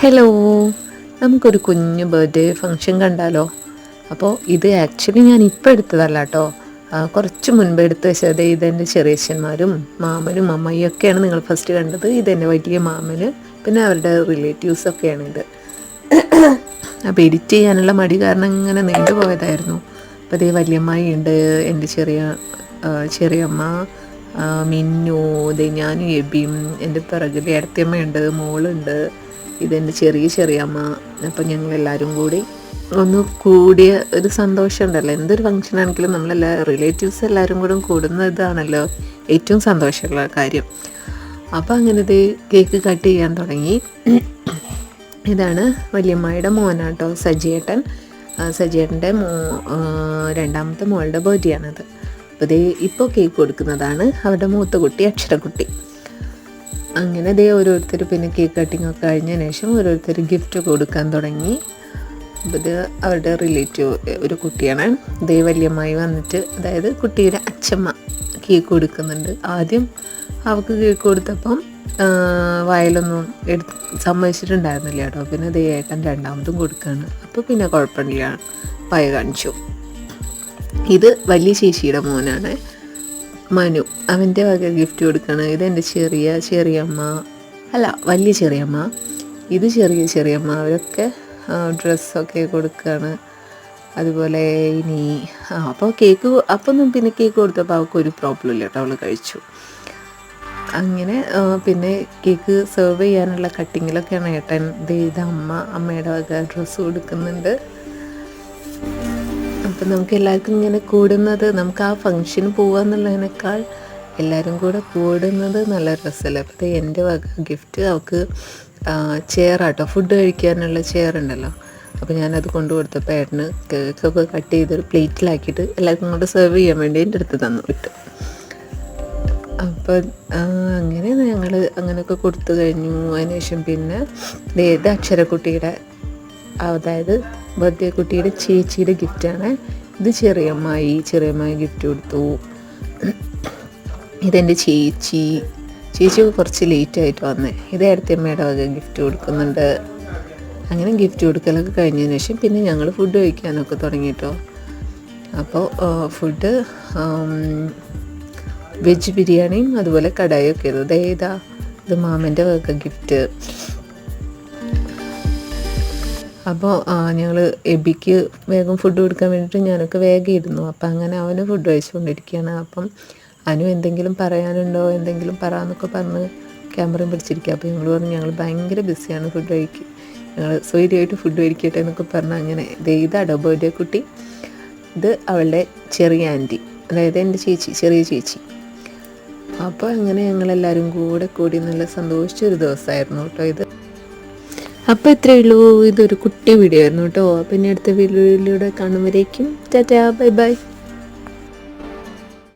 Hello നമുക്കൊരു കുഞ്ഞു birthday function കണ്ടാലോ? അപ്പോൾ ഇത് ആക്ച്വലി ഞാൻ ഇപ്പോൾ എടുത്തതല്ല കേട്ടോ കുറച്ച് മുൻപ് എടുത്ത് വെച്ചത് ഇതെന്റെ ചെറിയച്ഛന്മാരും മാമനും അമ്മയും ഒക്കെയാണ് നിങ്ങൾ ഫസ്റ്റ് കണ്ടത്. ഇതെന്റെ വലിയ മാമന് പിന്നെ അവരുടെ റിലേറ്റീവ്സൊക്കെയാണ് ഇത്. അപ്പോൾ എഡിറ്റ് ചെയ്യാനുള്ള മടി കാരണം ഇങ്ങനെ നീണ്ടുപോയതായിരുന്നു അപ്പോൾ അതേ വലിയമ്മയുണ്ട് എന്റെ ചെറിയ ചെറിയമ്മ മിന്നു ദേ ഞാനും എബിയും എന്റെ പിറകിൽ ഇടത്തിയമ്മയുണ്ട് മോളുണ്ട്. ഇതെന്റെ ചെറിയ ചെറിയമ്മ അപ്പം ഞങ്ങളെല്ലാവരും കൂടി ഒന്ന് കൂടിയ ഒരു സന്തോഷം ഉണ്ടല്ലോ എന്തൊരു ഫംഗ്ഷൻ ആണെങ്കിലും നമ്മളെല്ലാ റിലേറ്റീവ്സ് എല്ലാവരും കൂടെ കൂടുന്ന ഇതാണല്ലോ ഏറ്റവും സന്തോഷമുള്ള കാര്യം. അപ്പം അങ്ങനെ ഇത് കേക്ക് കട്ട് ചെയ്യാൻ തുടങ്ങി. ഇതാണ് വല്യമ്മയുടെ മോനാട്ടോ സജിയേട്ടൻ. സജിയേട്ടന്റെ മോ രണ്ടാമത്തെ മോളുടെ ബർത്ത്ഡേ ആണത്. അപ്പോൾ ദേ ഇപ്പോൾ കേക്ക് കൊടുക്കുന്നതാണ് അവരുടെ മൂത്ത കുട്ടി അക്ഷരക്കുട്ടി. അങ്ങനെ ദേ ഓരോരുത്തർ പിന്നെ കേക്ക് കട്ടിംഗ് ഒക്കെ കഴിഞ്ഞതിന് ശേഷം ഓരോരുത്തർ ഗിഫ്റ്റ് കൊടുക്കാൻ തുടങ്ങി. ഇത് അവരുടെ റിലേറ്റീവ് ഒരു കുട്ടിയാണ്. ദേ വന്നിട്ട് അതായത് കുട്ടിയുടെ അച്ഛമ്മ കേക്ക് കൊടുക്കുന്നുണ്ട്. ആദ്യം അവൾക്ക് കേക്ക് കൊടുത്തപ്പം വയലൊന്നും വായിലൊന്നും എടുത്ത് സമ്മതിച്ചിട്ടുണ്ടായിരുന്നില്ല കേട്ടോ. പിന്നെ ദേ ഏട്ടൻ രണ്ടാമതും കൊടുക്കുകയാണ് അപ്പോൾ പിന്നെ കുഴപ്പമില്ല. പയ കാണിച്ചു. ഇത് വലിയ ചേച്ചിയുടെ മോനാണ്. മനു അവന്റെ വക ഗിഫ്റ്റ് കൊടുക്കുകയാണ് ഇതെന്റെ ചെറിയ ചെറിയമ്മ അല്ല വലിയ ചെറിയമ്മ ഇത് ചെറിയ ചെറിയമ്മ അവരൊക്കെ ഡ്രസ്സൊക്കെ കൊടുക്കുകയാണ് അതുപോലെ ഇനി ആ അപ്പോൾ കേക്ക് അപ്പം പിന്നെ കേക്ക് കൊടുത്തപ്പോൾ അവൾക്ക് ഒരു പ്രോബ്ലം ഇല്ല കേട്ടോ. അവൾ കഴിച്ചു. അങ്ങനെ പിന്നെ കേക്ക് സെർവ് ചെയ്യാനുള്ള കട്ടിങ്ങിലൊക്കെയാണ് ഏട്ടൻ ഇത് അമ്മ അമ്മയുടെ വക ഡ്രസ്സ് കൊടുക്കുന്നുണ്ട്. അപ്പം നമുക്ക് എല്ലാവർക്കും ഇങ്ങനെ കൂടുന്നത് നമുക്ക് ആ ഫങ്ഷന് പോകുക എന്നുള്ളതിനേക്കാൾ എല്ലാവരും കൂടെ കൂടുന്നത് നല്ല രസമല്ലേ? അപ്പോൾ എന്റെ വക ഗിഫ്റ്റ് അവൾക്ക് ചെയറാട്ടോ ഫുഡ് കഴിക്കാനുള്ള ചെയർ ഉണ്ടല്ലോ. അപ്പോൾ ഞാനത് കൊണ്ടു കൊടുത്തപ്പോൾ ഏട്ടന് കേക്കൊക്കെ കട്ട് ചെയ്തൊരു പ്ലേറ്റിലാക്കിയിട്ട് എല്ലാവർക്കും കൂടെ സെർവ് ചെയ്യാൻ വേണ്ടി എന്റെ അടുത്ത് തന്നു വിട്ടു. അപ്പം ആ, അങ്ങനെ ഞങ്ങൾ അങ്ങനെയൊക്കെ കൊടുത്തു കഴിഞ്ഞു. അതിനുശേഷം പിന്നെ ഏത് അക്ഷരക്കുട്ടിയുടെ അതായത് ബർത്ത്ഡേ കുട്ടിയുടെ ചേച്ചിയുടെ ഗിഫ്റ്റാണ് ഇത് ചെറിയമ്മായി ചെറിയമ്മായി ഗിഫ്റ്റ് കൊടുത്തു. ഇതെന്റെ ചേച്ചി. ചേച്ചി കുറച്ച് ലേറ്റ് ആയിട്ട് വന്നേ. ഇത് അടുത്തമ്മയുടെ വക ഗിഫ്റ്റ് കൊടുക്കുന്നുണ്ട്. അങ്ങനെ ഗിഫ്റ്റ് കൊടുക്കലൊക്കെ കഴിഞ്ഞതിന് ശേഷം പിന്നെ ഞങ്ങൾ ഫുഡ് കഴിക്കാനൊക്കെ തുടങ്ങിയിട്ടോ അപ്പോൾ ഫുഡ് വെജ് ബിരിയാണിയും അതുപോലെ കടായൊക്കെ ആയിരുന്നു. ഇതാ ഇത് മാമന്റെ വക ഗിഫ്റ്റ് അപ്പോൾ ഞങ്ങൾ എബിക്ക് വേഗം ഫുഡ് കൊടുക്കാൻ വേണ്ടിയിട്ട് ഞാനൊക്കെ വേഗം ഇരുന്നു അപ്പം അങ്ങനെ അവന് ഫുഡ് കഴിച്ചുകൊണ്ടിരിക്കുകയാണ് അപ്പം അനു എന്തെങ്കിലും പറയാനുണ്ടോ? എന്തെങ്കിലും പറയാന്നൊക്കെ പറഞ്ഞ് ക്യാമറയും പിടിച്ചിരിക്കുക അപ്പോൾ ഞങ്ങൾ പറഞ്ഞു ഞങ്ങൾ ഭയങ്കര ബിസിയാണ് ഫുഡ് കഴിക്കുക ഞങ്ങൾ സ്വൈര്യമായിട്ട് ഫുഡ് കഴിക്കട്ടെ എന്നൊക്കെ പറഞ്ഞാൽ അങ്ങനെ ഇതാടോ ബർത്ത്ഡേ കുട്ടി. ഇത് അവളുടെ ചെറിയ ആന്റി. അതായത് എന്റെ ചേച്ചി ചെറിയ ചേച്ചി. അപ്പോൾ അങ്ങനെ ഞങ്ങളെല്ലാവരും കൂടെ കൂടി നല്ല സന്തോഷിച്ചൊരു ദിവസമായിരുന്നു കേട്ടോ ഇത്. അപ്പോൾ ഇത്രയേ ഉള്ളൂ. ഇതൊരു കുട്ടി വീഡിയോ ആയിരുന്നു കേട്ടോ. പിന്നെ അടുത്ത വീഡിയോയിലൂടെ കാണുമ്പോഴേക്കും. Tata bye bye.